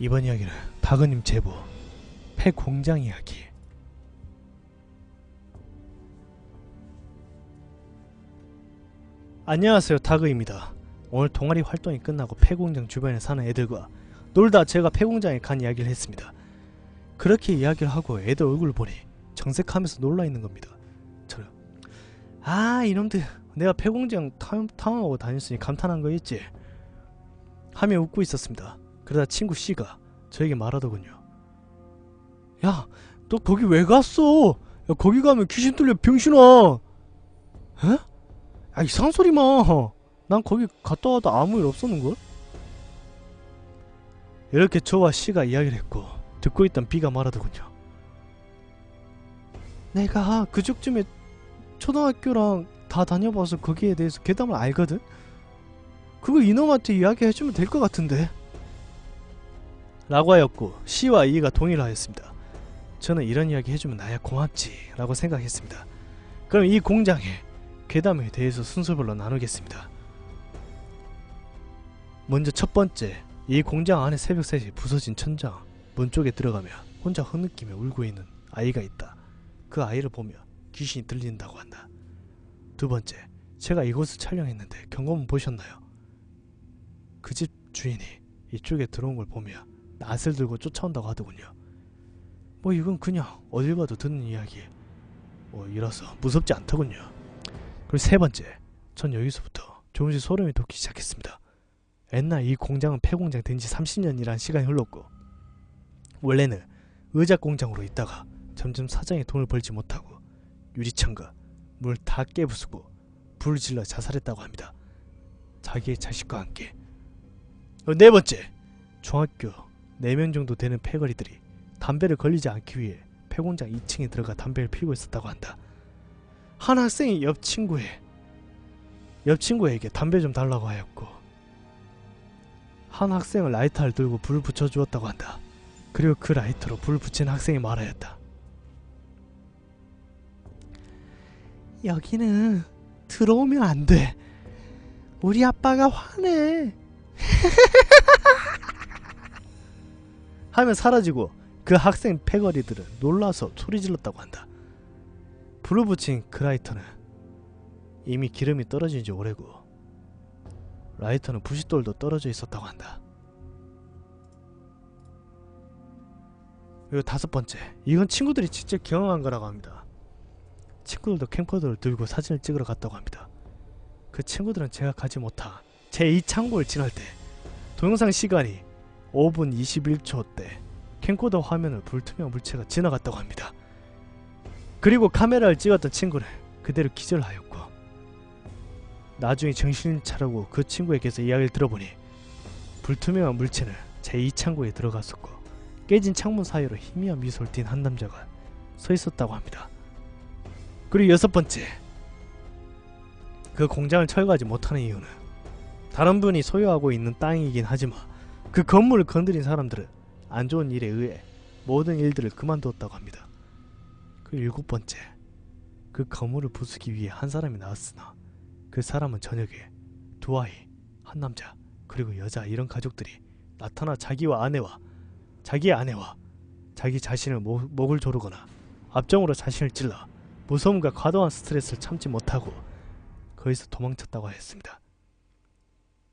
이번 이야기는 다그님 제보 폐공장 이야기. 안녕하세요 다그입니다. 오늘 동아리 활동이 끝나고 폐공장 주변에 사는 애들과 놀다 제가 폐공장에 간 이야기를 했습니다. 그렇게 이야기를 하고 애들 얼굴을 보니 정색하면서 놀라 있는 겁니다. 저는 아 이놈들 내가 폐공장 탐, 탐험하고 다녔으니 감탄한 거였지? 하며 웃고 있었습니다 그러다 친구 C가 저에게 말하더군요. 야, 너 거기 왜 갔어? 야, 거기 가면 귀신 뚫려 병신아. 에? 야, 이상한 소리 마. 난 거기 갔다 와도 아무 일 없었는걸? 이렇게 저와 C가 이야기를 했고 듣고 있던 B가 말하더군요. 내가 그쪽쯤에 초등학교랑 다 다녀봐서 거기에 대해서 괴담을 알거든? 그거 이놈한테 이야기해주면 될 것 같은데. 라고 하였고 C와 E가 동의를 하였습니다. 저는 이런 이야기 해주면 나야 고맙지 라고 생각했습니다. 그럼 이 공장의 괴담에 대해서 순서별로 나누겠습니다. 먼저 첫 번째, 이 공장 안에 새벽 3시 부서진 천장 문 쪽에 들어가며 혼자 흐느끼며 울고 있는 아이가 있다. 그 아이를 보며 귀신이 들린다고 한다. 두 번째, 제가 이곳을 촬영했는데 경험은 보셨나요? 그 집 주인이 이쪽에 들어온 걸 보며 낫을 들고 쫓아온다고 하더군요. 뭐 이건 그냥 어딜 가도 듣는 이야기. 뭐 이라서 무섭지 않더군요. 그리고 세 번째, 전 여기서부터 조금씩 소름이 돋기 시작했습니다. 옛날 이 공장은 폐공장 된 지 30년이란 시간이 흘렀고 원래는 의자 공장으로 있다가 점점 사장이 돈을 벌지 못하고 유리창과 물 다 깨부수고 불을 질러 자살했다고 합니다. 자기의 자식과 함께. 어, 네 번째, 중학교 4명 정도 되는 패거리들이 담배를 걸리지 않기 위해 폐공장 2층에 들어가 담배를 피우고 있었다고 한다. 한 학생이 옆 친구의 옆 친구에게 담배 좀 달라고 하였고 한 학생은 라이터를 들고 불을 붙여 주었다고 한다. 그리고 그 라이터로 불을 붙인 학생이 말하였다. 여기는 들어오면 안 돼. 우리 아빠가 화내. 하면 사라지고 그 학생 패거리들은 놀라서 소리 질렀다고 한다. 불을 붙인 그 라이터는 이미 기름이 떨어진 지 오래고 라이터는 부싯돌도 떨어져 있었다고 한다. 그리고 다섯 번째, 이건 친구들이 직접 경험한 거라고 합니다. 친구들도 캠코더를 들고 사진을 찍으러 갔다고 합니다. 그 친구들은 제가 가지 못한 제2 창고를 지날 때 동영상 시간이 5분 21초 때 캠코더 화면을 불투명 물체가 지나갔다고 합니다. 그리고 카메라를 찍었던 친구는 그대로 기절하였고 나중에 정신을 차리고 그 친구에게서 이야기를 들어보니 불투명한 물체는 제2창고에 들어갔었고 깨진 창문 사이로 희미한 미소를 띤 한 남자가 서 있었다고 합니다. 그리고 여섯 번째 그 공장을 철거하지 못하는 이유는 다른 분이 소유하고 있는 땅이긴 하지만 그 건물을 건드린 사람들은 안 좋은 일에 의해 모든 일들을 그만두었다고 합니다. 그 일곱 번째, 그 건물을 부수기 위해 한 사람이 나왔으나 그 사람은 저녁에 두 아이, 한 남자, 그리고 여자 이런 가족들이 나타나 자기와 아내와 자기의 아내와 자기 자신을 모, 목을 조르거나 앞정으로 자신을 찔러 무서움과 과도한 스트레스를 참지 못하고 거기서 도망쳤다고 하였습니다.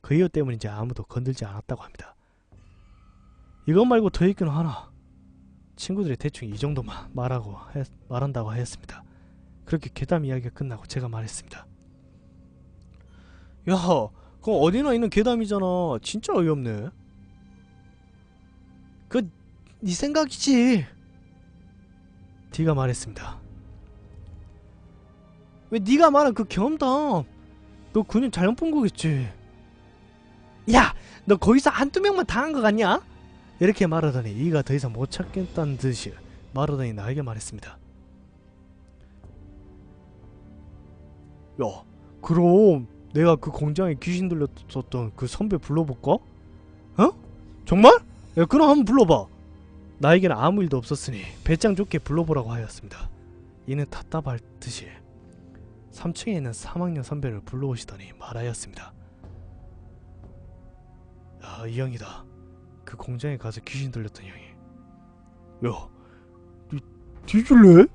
그 이유 때문인지 아무도 건들지 않았다고 합니다. 이것 말고 더 있기는 하나 친구들이 대충 이 정도만 말하고 해, 말한다고 하였습니다. 그렇게 괴담 이야기가 끝나고 제가 말했습니다. 야, 그거 어디나 있는 괴담이잖아. 진짜 어이없네. 그, 네 생각이지. D가 말했습니다. 왜 네가 말한 그 경험담, 너 그냥 잘못 본 거겠지. 야, 너 거기서 한두 명만 당한 거 같냐? 이렇게 말하더니 이가 더 이상 못 찾겠다는 듯이 말하더니 나에게 말했습니다. 야, 그럼 내가 그 공장에 귀신 들렸었던 그 선배 불러볼까? 어? 정말? 야, 그럼 한번 불러봐. 나에게는 아무 일도 없었으니 배짱 좋게 불러보라고 하였습니다. 이는 답답할 듯이 3층에 있는 3학년 선배를 불러오시더니 말하였습니다. 야, 이 형이다. 그 공장에 가서 귀신 들렸던 형이 야, 니 뒤질래?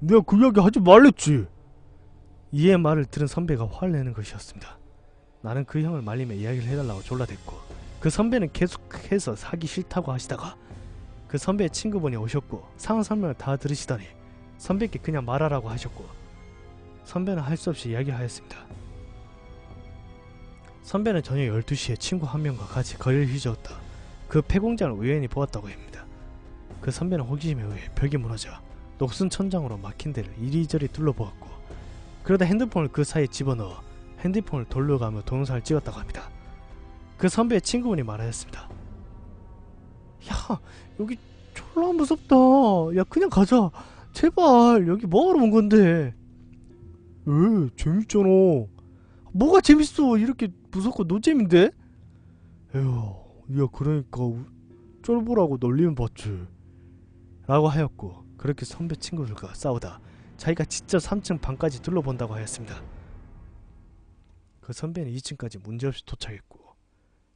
내가 그 이야기 하지 말랬지. 이의 말을 들은 선배가 화를 내는 것이었습니다. 나는 그 형을 말리며 이야기를 해달라고 졸라댔고 그 선배는 계속해서 사기 싫다고 하시다가 그 선배의 친구분이 오셨고 상황 설명을 다 들으시더니 선배께 그냥 말하라고 하셨고 선배는 할 수 없이 이야기하였습니다. 선배는 저녁 12시에 친구 한 명과 같이 거리를 휘저었다. 그 폐공장을 우연히 보았다고 합니다. 그 선배는 호기심에 의해 벽이 무너져 녹슨 천장으로 막힌 데를 이리저리 둘러보았고 그러다 핸드폰을 그 사이에 집어넣어 핸드폰을 돌려가며 동영상을 찍었다고 합니다. 그 선배의 친구분이 말하였습니다. 야 여기 졸라 무섭다. 야 그냥 가자. 제발 여기 뭐하러 온 건데? 에 재밌잖아. 뭐가 재밌어? 이렇게 무섭고 노잼인데? 에휴 야 그러니까 우- 쫄보라고 놀리면 봤지. 라고 하였고 그렇게 선배 친구들과 싸우다 자기가 직접 3층 방까지 둘러본다고 하였습니다. 그 선배는 2층까지 문제없이 도착했고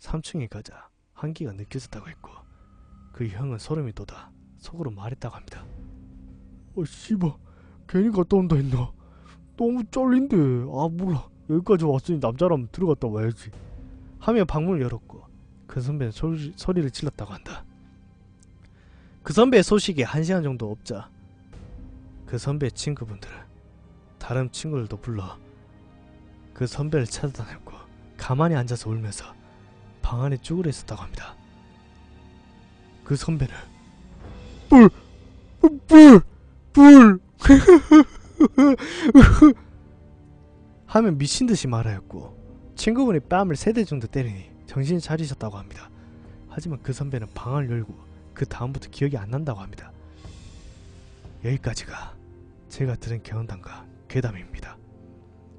3층에 가자 한기가 느껴졌다고 했고 그 형은 소름이 돋아 속으로 말했다고 합니다. 어 씨발 괜히 갔다 온다 했나? 너무 쫄린데 아 몰라 여기까지 왔으니 남자라면 들어갔다 와야지 하며 방문을 열었고 그 선배는 소리, 소리를 질렀다고 한다. 그 선배의 소식이 한 시간 정도 없자 그 선배의 친구분들은 다른 친구들도 불러 그 선배를 찾아다녔고 가만히 앉아서 울면서 방 안에 쭈그려 있었다고 합니다. 그 선배는 불, 불, 불 하면 미친 듯이 말하였고 친구분이 뺨을 세대 정도 때리니 정신이 차리셨다고 합니다. 하지만 그 선배는 방을 열고 그 다음부터 기억이 안 난다고 합니다. 여기까지가 제가 들은 경험담과 괴담입니다.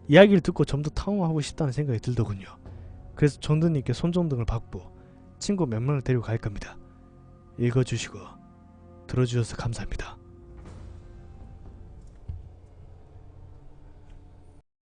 이야기를 듣고 좀 더 탐험하고 싶다는 생각이 들더군요. 그래서 정든님께 손정등을 받고 친구 몇 명을 데리고 갈 겁니다. 읽어주시고 들어주셔서 감사합니다.